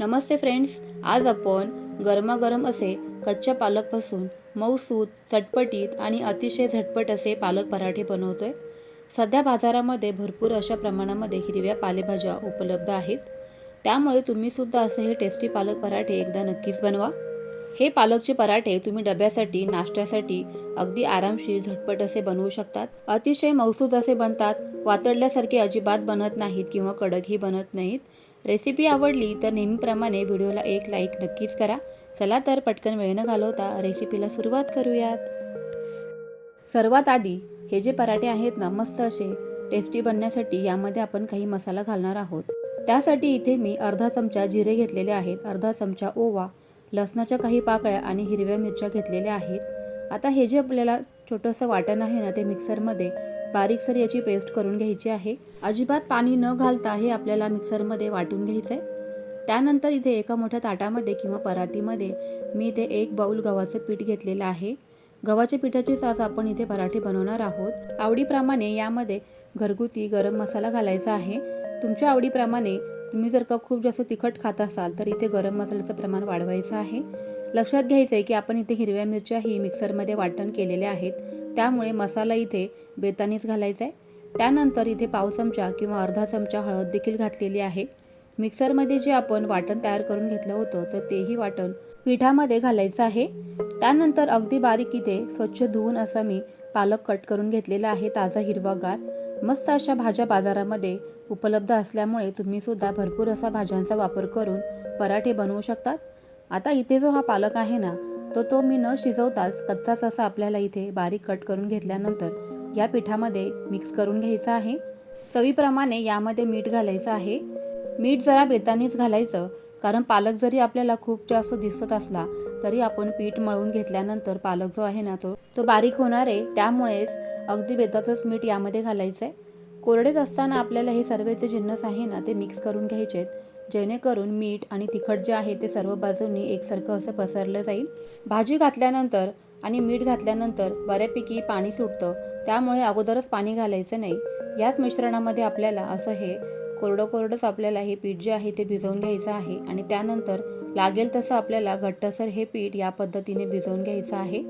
नमस्ते friends आज आपण गरमागरम असे कच्च्या पालकपासून मऊसूत चटपटीत आणि अतिशय झटपट असे पालक पराठे बनवतोय. सध्या बाजारामध्ये भरपूर अशा प्रमाणामध्ये हिरव्या पालेभाज्या उपलब्ध आहेत. त्यामुळे तुम्हीसुद्धा असे हे टेस्टी पालक पराठे एकदा नक्कीच बनवा. हे पालकचे पराठे तुम्ही डब्यासाठी नाश्त्यासाठी अगदी आरामशीर झटपट असे बनवू शकतात. अतिशय मौसूद असे बनतात. वातडल्यासारखे अजिबात बनत नाहीत किंवा कडकही बनत नाहीत. रेसिपी आवडली तर नेहमीप्रमाणे व्हिडिओला एक लाईक नक्कीच करा. चला तर पटकन वेळ न घालवता रेसिपीला सुरुवात करूयात. सर्वात आधी हे जे पराठे आहेत ना मस्त असे टेस्टी बनण्यासाठी यामध्ये आपण काही मसाला घालणार आहोत. त्यासाठी इथे मी अर्धा चमचा जिरे घेतलेले आहेत अर्धा चमचा ओवा लसणाच्या काही पाकळ्या आणि हिरव्या मिरच्या घेतलेल्या आहेत. आता हे जे आपल्याला छोटंसं वाटण आहे ना ते मिक्सरमध्ये बारीकसर याची पेस्ट करून घ्यायची आहे. अजिबात पाणी न घालता हे आपल्याला मिक्सरमध्ये वाटून घ्यायचं आहे त्यानंतर इथे एका मोठ्या ताटामध्ये किंवा परातीमध्ये मी इथे एक बाऊल गव्हाचं पीठ घेतलेलं आहे. गव्हाच्या पिठाचीच आज आपण इथे पराठे बनवणार आहोत. आवडीप्रमाणे यामध्ये घरगुती गरम मसाला घालायचा आहे. तुमच्या आवडीप्रमाणे तुम्ही जर का खूप जास्त तिखट खात असाल तर इथे गरम मसाल्याचं प्रमाण वाढवायचं आहे. लक्षात घ्यायचं आहे की आपण इथे हिरव्या मिरच्याही मिक्सरमध्ये वाटण केलेल्या आहेत. त्यामुळे मसाला इथे बेतानीच घालायचा आहे. त्यानंतर इथे पाव चमचा किंवा अर्धा चमचा हळद देखील घातलेली आहे. मिक्सरमध्ये जे आपण वाटण तयार करून घेतलं होतं तर तेही वाटण पिठामध्ये घालायचं आहे. त्यानंतर अगदी बारीक इथे स्वच्छ धुवून असा मी पालक कट करून घेतलेला आहे ताजा हिरवागार. मस्त अशा भाज्या बाजारामध्ये उपलब्ध असल्यामुळे तुम्ही सुद्धा भरपूर असा भाज्यांचा वापर करून पराठे बनवू शकतात. आता इथे जो हा पालक आहे ना तो तो मी न शिजवताच कच्चाच असा आपल्याला इथे बारीक कट करून घेतल्यानंतर या पिठामध्ये मिक्स करून घ्यायचा आहे. चवीप्रमाणे यामध्ये मीठ घालायचं आहे. मीठ जरा बेतानीच घालायचं कारण पालक जरी आपल्याला खूप जास्त दिसत असला तरी आपण पीठ मळून घेतल्यानंतर पालक जो आहे ना तो तो बारीक होणार आहे. त्यामुळेच अगदी बेताचंच मीठ यामध्ये घालायचं आहे कोरडेच असताना आपल्याला हे सर्वचे जिन्नस आहे ना ते मिक्स करून घ्यायचे आहेत जेणेकरून मीठ आणि तिखट जे आहे ते सर्व बाजूंनी एकसारखं असं पसरलं जाईल. भाजी घातल्यानंतर आणि मीठ घातल्यानंतर बऱ्यापैकी पाणी सुटतं. त्यामुळे अगोदरच पाणी घालायचं नाही. याच मिश्रणामध्ये आपल्याला असं हे कोरडं कोरडंच आपल्याला हे पीठ जे आहे ते भिजवून घ्यायचं आहे. आणि त्यानंतर लागेल तसं आपल्याला घट्टसर हे पीठ या पद्धतीने भिजवून घ्यायचं आहे.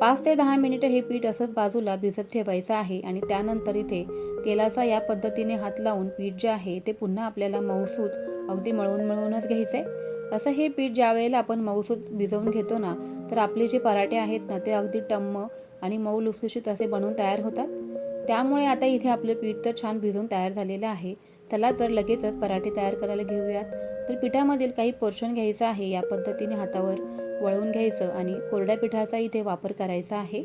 पाच ते दहा मिनिटं हे पीठ असंच बाजूला भिजत ठेवायचं आहे आणि त्यानंतर इथे तेलाचा या पद्धतीने हात लावून पीठ जे आहे ते पुन्हा आपल्याला मऊसूत अगदी मळून मळूनच घ्यायचं आहे असं हे पीठ ज्या वेळेला आपण मऊसूत भिजवून घेतो ना तर आपले जे पराठे आहेत ना ते अगदी टम्म आणि मऊ लुसलुशीत असे बनवून तयार होतात. त्यामुळे आता इथे आपलं पीठ तर छान भिजवून तयार झालेलं आहे. चला तर लगेचच पराठे तयार करायला घेऊयात. तर पिठामधील काही पोर्शन घ्यायचं आहे या पद्धतीने हातावर. वळवून घ्यायचं आणि कोरड्या पिठाचा इथे वापर करायचा आहे.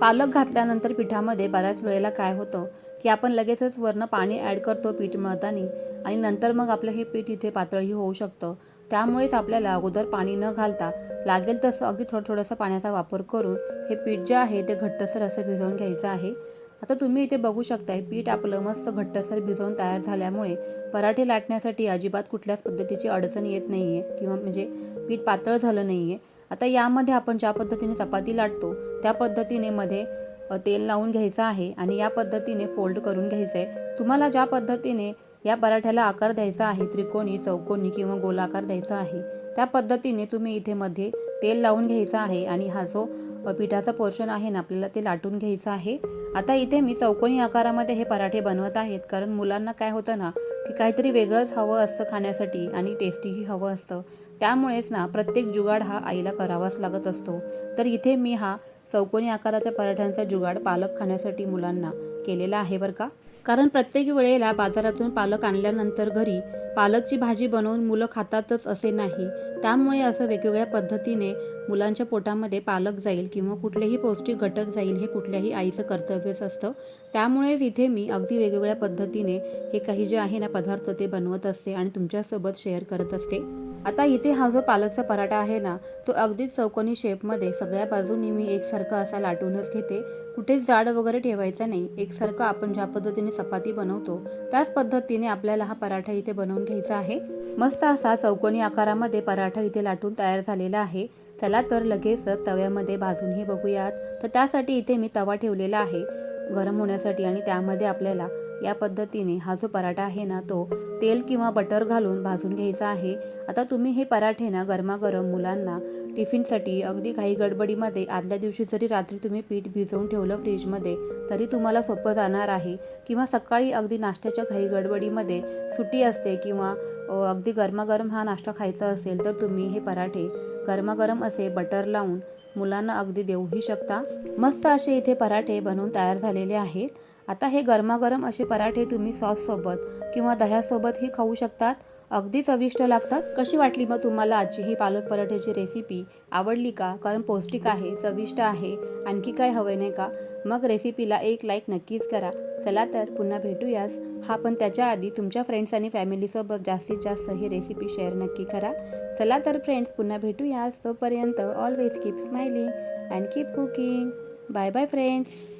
पालक घातल्यानंतर पिठामध्ये बऱ्याच वेळेला काय होतं की आपण लगेचच वरनं पाणी ॲड करतो पीठ मळताना आणि नंतर मग आपलं हे पीठ इथे पातळही होऊ शकतं. त्यामुळेच आपल्याला अगोदर पाणी न घालता लागेल तसं अगदी थोडं थोडंसं पाण्याचा वापर करून हे पीठ जे आहे ते घट्टसर असं भिजवून घ्यायचं आहे. आता तुम्ही इथे बघू शकताय पीठ आपलं मस्त घट्टसर भिजवून तयार झाल्यामुळे पराठे लाटण्यासाठी अजिबात कुठल्याच पद्धतीची अडचण येत नाही आहे किंवा म्हणजे पीठ पातळ झालं नाही आहे आता यामध्ये आपण ज्या पद्धतीने चपाती लाटतो त्या पद्धतीने मध्ये तेल लावून घ्यायचं आहे आणि या पद्धतीने फोल्ड करून घ्यायचं आहे तुम्हाला ज्या पद्धतीने या पराठ्याला आकार द्यायचा आहे त्रिकोणी चौकोनी किंवा गोलाकार द्यायचा आहे त्या पद्धतीने तुम्ही इथे मध्ये तेल लावून घ्यायचं आहे आणि हा जो पिठाचा पोर्शन आहे ना आपल्याला ते लाटून घ्यायचं आहे. आता इथे मी चौकोनी आकारामध्ये हे पराठे बनवत आहेत कारण मुलांना काय होतं ना की काहीतरी वेगळंच हवं असतं खाण्यासाठी आणि टेस्टीही हवं असतं. त्यामुळेच ना प्रत्येक जुगाड हा आईला करावाच लागत असतो. तर इथे मी हा चौकोनी आकाराच्या पराठ्यांचा जुगाड पालक खाण्यासाठी मुलांना केलेला आहे बरं का? कारण प्रत्येक वेळेला बाजारातून पालक आणल्यानंतर घरी पालकची भाजी बनवून मुलं खातातच असे नाही. त्यामुळे असं वेगवेगळ्या पद्धतीने मुलांच्या पोटामध्ये पालक जाईल किंवा कुठलेही पौष्टिक घटक जाईल हे कुठल्याही आईचं कर्तव्यच असतं. त्यामुळेच इथे मी अगदी वेगवेगळ्या पद्धतीने हे काही जे आहे ना पदार्थ ते बनवत असते आणि तुमच्यासोबत शेअर करत असते. आता इथे हा जो पालकचा पराठा आहे ना तो अगदीच चौकोनी शेपमध्ये सगळ्या बाजूनी मी एकसारखा असा लाटूनच घेते. कुठेच जाड वगैरे ठेवायचा नाही. एकसारखं आपण ज्या पद्धतीने चपाती बनवतो त्याच पद्धतीने आपल्याला हा पराठा इथे बनवून घ्यायचा आहे. मस्त असा चौकोनी आकारामध्ये पराठा इथे लाटून तयार झालेला आहे. चला तर लगेच तव्यामध्ये भाजूनही बघूयात. तर त्यासाठी इथे मी तवा ठेवलेला आहे गरम होण्यासाठी आणि त्यामध्ये आपल्याला या पद्धतीने हा जो पराठा आहे ना तो तेल किंवा बटर घालून भाजून घ्यायचा आहे. आता तुम्ही हे पराठे ना गरमागरम मुलांना टिफिनसाठी अगदी घाई गडबडीमध्ये आदल्या दिवशी जरी रात्री तुम्ही पीठ भिजवून ठेवलं फ्रीजमध्ये तरी तुम्हाला सोपं जाणार आहे. किंवा सकाळी अगदी नाश्त्याच्या घाई गडबडीमध्ये सुट्टी असते किंवा अगदी गरमागरम हा नाश्ता खायचा असेल तर तुम्ही हे पराठे गरमागरम असे बटर लावून मुलांना अगदी देऊही शकता. मस्त असे इथे पराठे बनवून तयार झालेले आहेत. आता हे गरमागरम असे पराठे तुम्ही सॉससोबत किंवा दह्यासोबतही खाऊ शकतात? अगदी चविष्ट लागतात? कशी वाटली मग तुम्हाला आजची ही पालक पराठ्याची रेसिपी आवडली का? कारण पौष्टिक आहे चविष्ट आहे आणखी काय हवं नाही का? मग रेसिपीला एक लाईक नक्कीच करा. चला तर पुन्हा भेटूयास हा पण त्याच्या आधी तुमच्या फ्रेंड्स आणि फॅमिलीसोबत जास्तीत जास्त ही रेसिपी शेअर नक्की करा. चला तर फ्रेंड्स पुन्हा भेटूयास तोपर्यंत always keep smiling and keep cooking bye bye friends